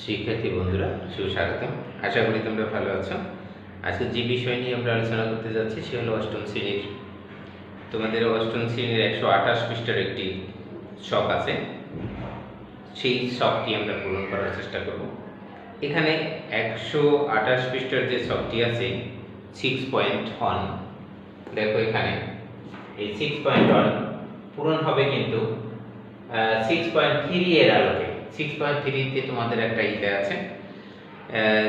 শিক্ষার্থী বন্ধুরা, সুস্বাগতম। আশা করি তোমরা ভালো আছো। আজকে যে বিষয় নিয়ে আমরা আলোচনা করতে যাচ্ছি, সে হলো অষ্টম শ্রেণির। তোমাদের অষ্টম শ্রেণির একশো আঠাশ পৃষ্ঠার একটি শখ আছে। সেই শখটি আমরা পূরণ করার চেষ্টা করব। এখানে একশো আঠাশ পৃষ্ঠার যে শখটি আছে সিক্স পয়েন্ট ওয়ান দেখো এখানে, এই সিক্স পয়েন্ট ওয়ান পূরণ হবে কিন্তু সিক্স পয়েন্ট থ্রি এর আলোকে। সিক্স পয়েন্ট থ্রিতে তোমাদের একটা ইতে আছে।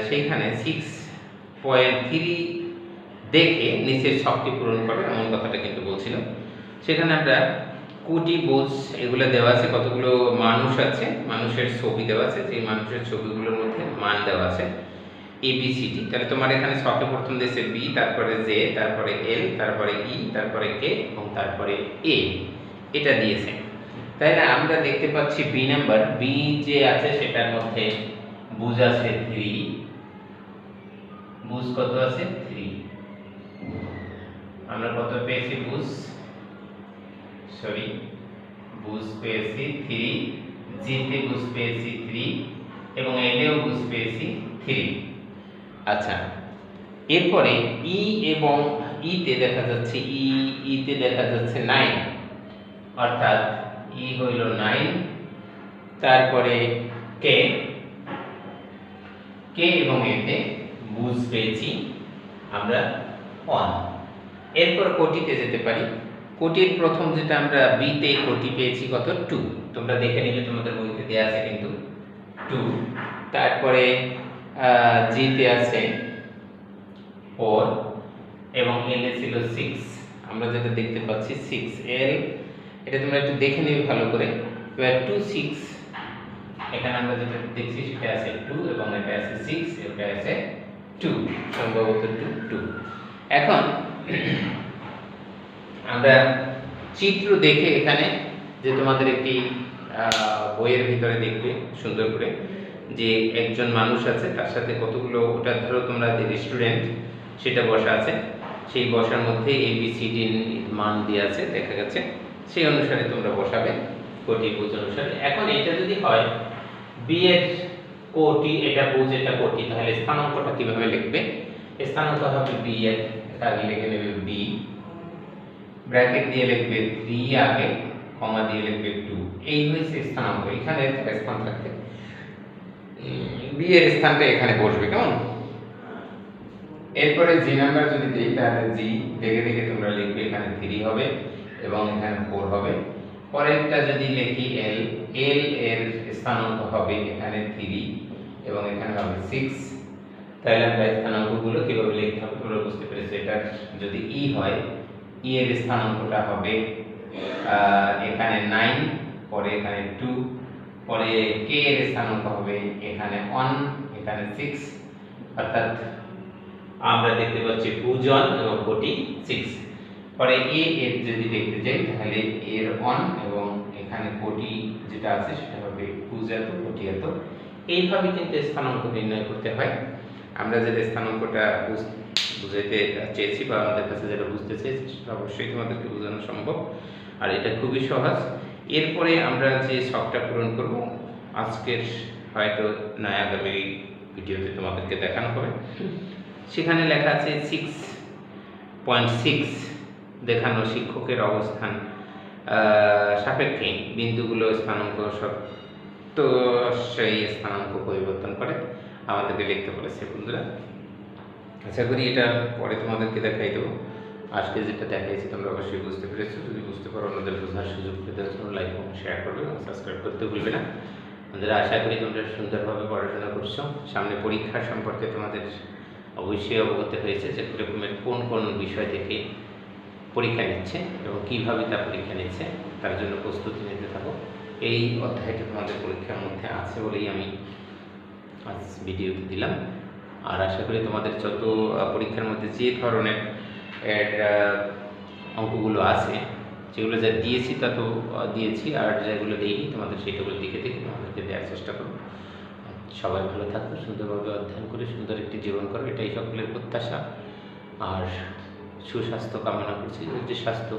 সেইখানে সিক্স পয়েন্ট থ্রি দেখে নিচের শখটি পূরণ করে, এমন কথাটা কিন্তু বলছিল। সেখানে আমরা কোটি বোঝ এগুলো দেওয়া আছে, কতগুলো মানুষ আছে, মানুষের ছবি দেওয়া আছে সেই মানুষের ছবিগুলোর মধ্যে মান দেওয়া আছে। এ বি সি ডি তাহলে তোমার এখানে শখে প্রথম দিয়েছে বি তারপরে জে তারপরে এল তারপরে ই তারপরে কে এবং তারপরে এ এটা দিয়েছে। তাই না? আমরা দেখতে পাচ্ছি বি নাম্বার বি যে আছে সেটার মধ্যে বুঝ আছে থ্রি বুঝ কত আছে? থ্রি আমরা কত পেয়েছি বুঝ? সরি বুঝ পেয়েছি থ্রি জিতে বুঝ পেয়েছি থ্রি এবং এলেও বুঝ পেয়েছি থ্রি আচ্ছা এরপরে ই এবং ইতে দেখা যাচ্ছে ই ইতে দেখা যাচ্ছে নাইন অর্থাৎ ই হইল নাইন, তারপরে কে? কে এবং এতে বুঝ পেয়েছি আমরা ওয়ান। এরপর কোটিতে যেতে পারি। কোটির প্রথম যেটা আমরা বিতে কোটি পেয়েছি কত? টু। তোমরা দেখে নিলে তোমাদের বইতে দেওয়া আছে কিন্তু টু। তারপরে জিতে আছে ফোর এবং এল ছিল সিক্স। আমরা যেটা দেখতে পাচ্ছি, সিক্স এল এটা তোমরা একটু দেখে নেবে ভালো করে। এবার টু সিক্স এখানে আমরা যেটা দেখছি সেটা আছে টু এবং এটা আছে সিক্স এটা আছে টু সম্ভবত টু টু এখন আমরা চিত্র দেখে এখানে যে তোমাদের একটি বইয়ের ভিতরে দেখবে, সুন্দর করে, যে একজন মানুষ আছে, তার সাথে কতগুলো, ওটা ধরো তোমরা যে রেস্টুরেন্ট সেটা বসা আছে। সেই বসার মধ্যে এ বি সি ডি মান দিয়ে আছে, দেখা গেছে। সেই অনুসারে তোমরা বসাবে, কোটি বুঝ অনুসারে। এখন এটা যদি হয় বি এর কোটি, এটা বুঝ, এটা কোটি, তাহলে স্থানাঙ্কটা কীভাবে লিখবে? স্থানাঙ্ক হবে বি এর আগে লিখে নেবে বি ব্র্যাকেট দিয়ে লিখবে থ্রি আগে, কমা দিয়ে লিখবে টু এই হয়েছে স্থানাঙ্ক, এখানে স্থান থাকবে। বি এর স্থানটা এখানে বসবে, কেমন? এরপরে জি নাম্বার যদি দিই, তাহলে জি দেখে দেখে তোমরা লিখবে এখানে থ্রি হবে। এবং এখানে ফোর হবে। পরেরটা যদি লিখি এল এল এর স্থানাঙ্ক হবে এখানে থ্রি এবং এখানে হবে সিক্স তাহলে আমরা স্থানাঙ্কগুলো কীভাবে লিখতে হবে বুঝতে পেরেছ। এটা যদি ই হয় ই এর স্থানাঙ্কটা হবে এখানে নাইন পরে এখানে টু পরে কে এর স্থানাঙ্ক হবে এখানে ওয়ান এখানে সিক্স অর্থাৎ আমরা দেখতে পাচ্ছি পূজন এবং কোটি সিক্স পরে এ এর যদি দেখতে যাই, তাহলে এর ওয়ান এবং এখানে কোটি যেটা আছে, সেটা হবে পূজাত কোটি এত এইভাবে কিন্তু স্থানাঙ্ক নির্ণয় করতে হয়। আমরা যেটা স্থানাঙ্কটা বুঝ- বুঝাইতে চেয়েছি বা আমাদের কাছে যেটা বুঝতে চেয়েছি, সেটা অবশ্যই তোমাদেরকে বোঝানো সম্ভব। আর এটা খুবই সহজ। এরপরে আমরা যে শখটা পূরণ করব, আজকের হয়তো না আগামী ভিডিওতে তোমাদেরকে দেখানো হবে। সেখানে লেখা আছে সিক্স পয়েন্ট সিক্স দেখানো শিক্ষকের অবস্থান সাপেক্ষে বিন্দুগুলো স্থানাঙ্ক তো সেই স্থানাঙ্ক পরিবর্তন করে আমাদেরকে লিখতে বলেছে বন্ধুরা। আশা করি এটা পরে তোমাদেরকে দেখাই দেবো। আজকে যেটা দেখাইছি তোমরা অবশ্যই বুঝতে পেরেছ। যদি বুঝতে পারো অন্যদের বোঝার সুযোগ পেতে লাইক এবং শেয়ার করবে এবং সাবস্ক্রাইব করতে ভুলবে না। বন্ধুরা, আশা করি তোমরা সুন্দরভাবে পড়াশোনা করছ। সামনে পরীক্ষা সম্পর্কে তোমাদের অবশ্যই অবগত হয়েছে যে কোন কোন বিষয় থেকে পরীক্ষা নিচ্ছে এবং কীভাবে তা পরীক্ষা নিচ্ছে, তার জন্য প্রস্তুতি নিতে থাকো। এই অধ্যায়টি তোমাদের পরীক্ষার মধ্যে আছে বলেই আমি আজ ভিডিওতে দিলাম। আর আশা করি তোমাদের যত পরীক্ষার মধ্যে যে ধরনের অঙ্কগুলো আছে, যেগুলো যা দিয়েছি তা তো দিয়েছি, আর যেগুলো দিইনি তোমাদের সেইগুলো দিকে দেখে তোমাদেরকে দেওয়ার চেষ্টা করব। সবাই ভালো থাকবে সুন্দরভাবে অধ্যয়ন করে সুন্দর একটি জীবন করবে এটাই সকলের প্রত্যাশা। আর সুস্বাস্থ্য কামনা করছি। যে স্বাস্থ্য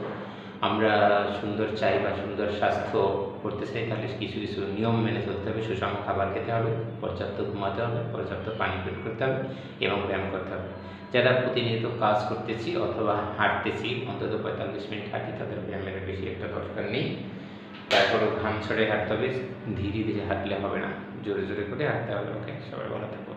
আমরা সুন্দর চাই বা সুন্দর স্বাস্থ্য করতে চাই, তাহলে কিছু কিছু নিয়ম মেনে চলতে হবে। সুষম খাবার খেতে হবে, পর্যাপ্ত ঘুমাতে হবে, পর্যাপ্ত পানি পান করতে হবে এবং ব্যায়াম করতে হবে। যারা প্রতিনিয়ত কাজ করতেছি অথবা হাঁটতেছি, অন্তত পঁয়তাল্লিশ মিনিট হাঁটি, তাদের ব্যায়ামের বেশি একটা দরকার নেই। তারপরেও ঘাম ছড়ে হাঁটতে হবে, ধীরে ধীরে হাঁটলে হবে না। জোরে জোরে করে হাঁটতে হবে। ওকে, সবাই ভালো থাকব